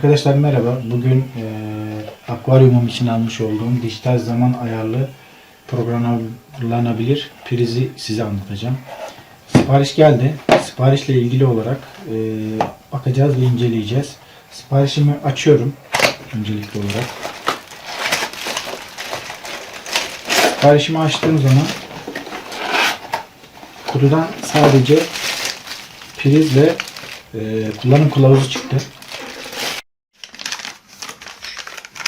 Arkadaşlar merhaba. Bugün e, akvaryumum için almış olduğum dijital zaman ayarlı programlanabilir prizi size anlatacağım. Sipariş geldi. Siparişle ilgili olarak e, bakacağız ve inceleyeceğiz. Siparişimi açıyorum öncelikli olarak. Siparişimi açtığım zaman kutudan sadece priz ve e, kullanım kılavuzu çıktı.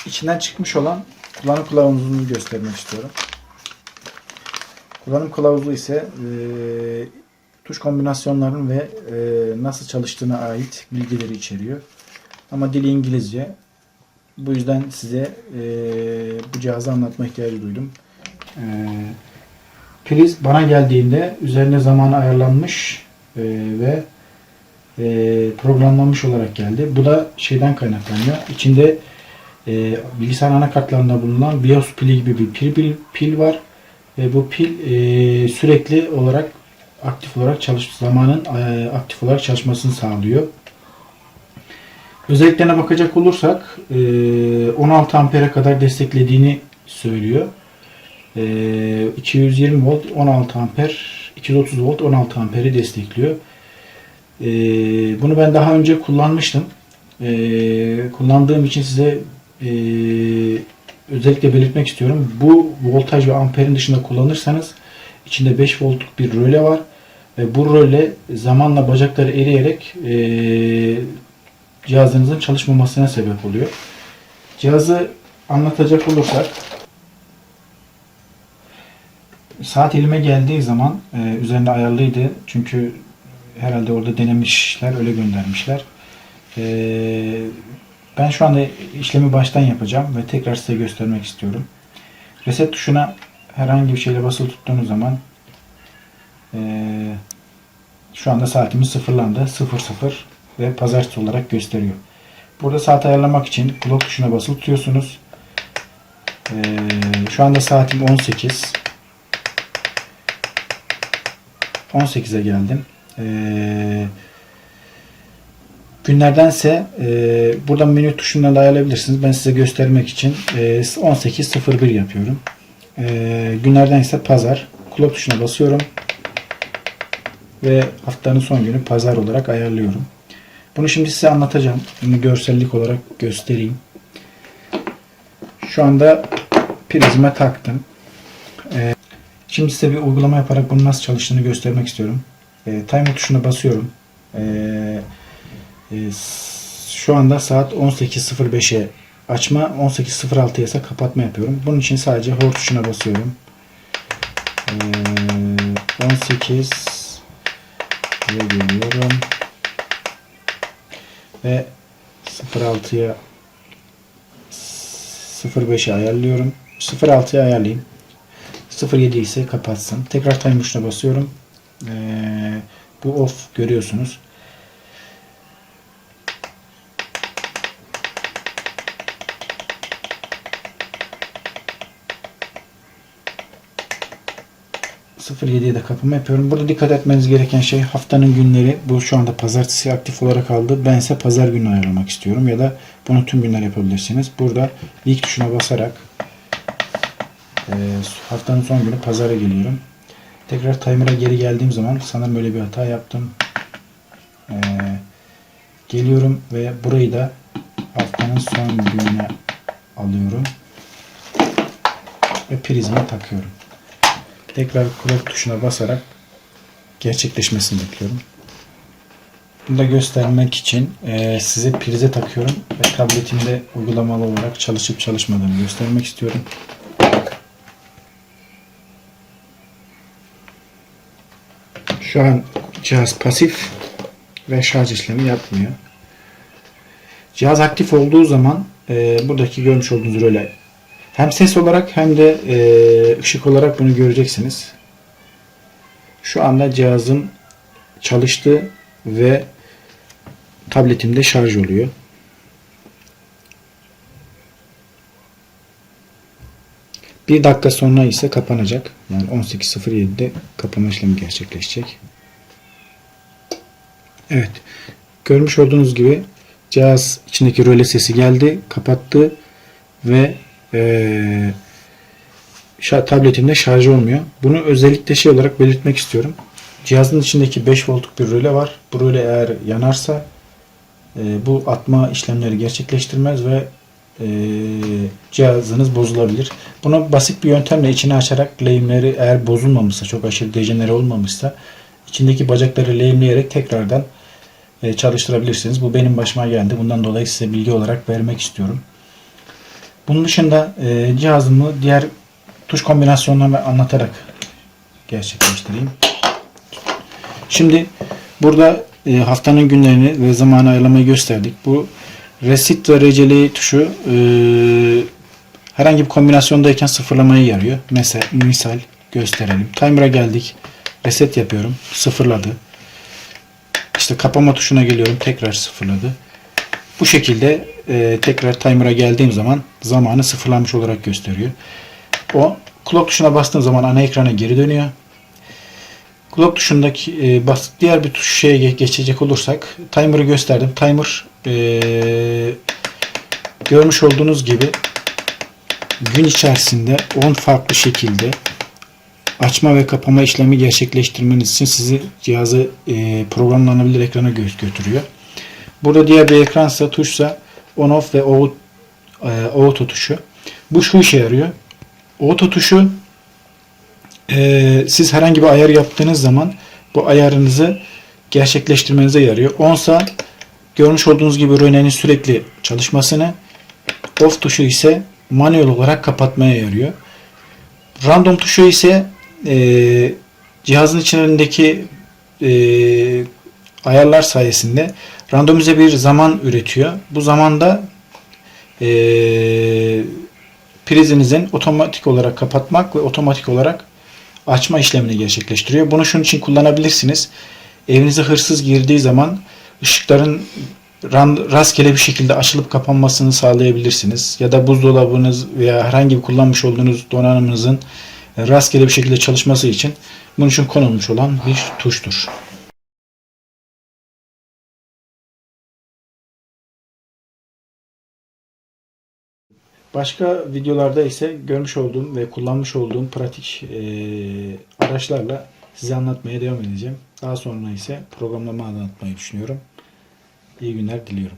İçinden çıkmış olan kullanım kılavuzunu göstermek istiyorum. Kullanım kılavuzu ise e, tuş kombinasyonlarının ve e, nasıl çalıştığına ait bilgileri içeriyor. Ama dili İngilizce. Bu yüzden size e, bu cihazı anlatma ihtiyacı duydum. E, priz bana geldiğinde üzerine zaman ayarlanmış e, ve e, programlanmış olarak geldi. Bu da şeyden kaynaklanıyor. İçinde e, bilgisayar anakartlarında bulunan BIOS pili gibi bir pil, pil, pil var. Ve bu pil e, sürekli olarak aktif olarak çalış zamanın e, aktif olarak çalışmasını sağlıyor. Özelliklerine bakacak olursak e, 16 ampere kadar desteklediğini söylüyor. E, 220 volt 16 amper 230 volt 16 amperi destekliyor. E, bunu ben daha önce kullanmıştım. E, kullandığım için size e, özellikle belirtmek istiyorum. Bu voltaj ve amperin dışında kullanırsanız içinde 5 voltluk bir röle var ve bu röle zamanla bacakları eriyerek e, cihazınızın çalışmamasına sebep oluyor. Cihazı anlatacak olursak saat elime geldiği zaman e, üzerinde ayarlıydı. Çünkü herhalde orada denemişler, öyle göndermişler. E, ben şu anda işlemi baştan yapacağım ve tekrar size göstermek istiyorum. Reset tuşuna herhangi bir şeyle basılı tuttuğunuz zaman e, şu anda saatimiz sıfırlandı. 00 ve pazartesi olarak gösteriyor. Burada saat ayarlamak için clock tuşuna basılı tutuyorsunuz. E, şu anda saatim 18. 18'e geldim. Eee Günlerdense e, buradan menü tuşundan da ayarlayabilirsiniz. Ben size göstermek için e, 18.01 yapıyorum. E, günlerden ise pazar. Kulak tuşuna basıyorum. Ve haftanın son günü pazar olarak ayarlıyorum. Bunu şimdi size anlatacağım. Bunu görsellik olarak göstereyim. Şu anda prizime taktım. E, şimdi size bir uygulama yaparak bunun nasıl çalıştığını göstermek istiyorum. E, timer tuşuna basıyorum. Ee, şu anda saat 18.05'e açma, 18.06'ya ise kapatma yapıyorum. Bunun için sadece hor tuşuna basıyorum. 18 ve geliyorum. Ve 06'ya 05'e ayarlıyorum. 06'ya ayarlayayım. 07 ise kapatsın. Tekrar time tuşuna basıyorum. Ee, bu off görüyorsunuz. .07'ye de kapama yapıyorum. Burada dikkat etmeniz gereken şey haftanın günleri. Bu şu anda pazartesi aktif olarak aldı. Ben ise pazar günü ayarlamak istiyorum. Ya da bunu tüm günler yapabilirsiniz. Burada ilk tuşuna basarak e, haftanın son günü pazara geliyorum. Tekrar timer'a geri geldiğim zaman sanırım böyle bir hata yaptım. E, geliyorum ve burayı da haftanın son gününe alıyorum. Ve prizime takıyorum. Tekrar clock tuşuna basarak gerçekleşmesini bekliyorum. Bunu da göstermek için e, size prize takıyorum ve tabletimde uygulamalı olarak çalışıp çalışmadığını göstermek istiyorum. Şu an cihaz pasif ve şarj işlemi yapmıyor. Cihaz aktif olduğu zaman e, buradaki görmüş olduğunuz röle hem ses olarak hem de e, ışık olarak bunu göreceksiniz. Şu anda cihazım çalıştı ve tabletimde şarj oluyor. Bir dakika sonra ise kapanacak. Yani 18.07'de kapama işlemi gerçekleşecek. Evet. Görmüş olduğunuz gibi cihaz içindeki röle sesi geldi, kapattı ve şa- tabletimde şarj olmuyor. Bunu özellikle şey olarak belirtmek istiyorum. Cihazın içindeki 5 voltluk bir röle var. Bu röle eğer yanarsa e, bu atma işlemleri gerçekleştirmez ve e, cihazınız bozulabilir. Bunu basit bir yöntemle içine açarak lehimleri eğer bozulmamışsa, çok aşırı dejenere olmamışsa içindeki bacakları lehimleyerek tekrardan e, çalıştırabilirsiniz. Bu benim başıma geldi. Bundan dolayı size bilgi olarak vermek istiyorum. Bunun dışında e, cihazımı diğer tuş kombinasyonlarını anlatarak gerçekleştireyim. Şimdi burada e, haftanın günlerini ve zamanı ayarlamayı gösterdik. Bu resit ve receli tuşu e, herhangi bir kombinasyondayken sıfırlamaya yarıyor. Mesela misal gösterelim. Timer'a geldik. Reset yapıyorum. Sıfırladı. İşte kapama tuşuna geliyorum. Tekrar sıfırladı. Bu şekilde e, tekrar timer'a geldiğim zaman zamanı sıfırlanmış olarak gösteriyor. O clock tuşuna bastığım zaman ana ekrana geri dönüyor. Clock tuşundaki e, bas, diğer bir tuş şeye ge- geçecek olursak timer'ı gösterdim. Timer e, görmüş olduğunuz gibi gün içerisinde 10 farklı şekilde açma ve kapama işlemi gerçekleştirmeniz için sizi cihazı e, programlanabilir ekrana gö- götürüyor. Burada diğer bir ekransa tuşsa on off ve auto, e, tuşu. Bu şu işe yarıyor. Auto tuşu e, siz herhangi bir ayar yaptığınız zaman bu ayarınızı gerçekleştirmenize yarıyor. Onsa görmüş olduğunuz gibi rönenin sürekli çalışmasını off tuşu ise manuel olarak kapatmaya yarıyor. Random tuşu ise e, cihazın içindeki e, ayarlar sayesinde randomize bir zaman üretiyor. Bu zamanda e, prizinizin otomatik olarak kapatmak ve otomatik olarak açma işlemini gerçekleştiriyor. Bunu şunun için kullanabilirsiniz. Evinize hırsız girdiği zaman ışıkların rastgele bir şekilde açılıp kapanmasını sağlayabilirsiniz. Ya da buzdolabınız veya herhangi bir kullanmış olduğunuz donanımınızın rastgele bir şekilde çalışması için bunun için konulmuş olan bir tuştur. Başka videolarda ise görmüş olduğum ve kullanmış olduğum pratik eee, araçlarla size anlatmaya devam edeceğim. Daha sonra ise programlama anlatmayı düşünüyorum. İyi günler diliyorum.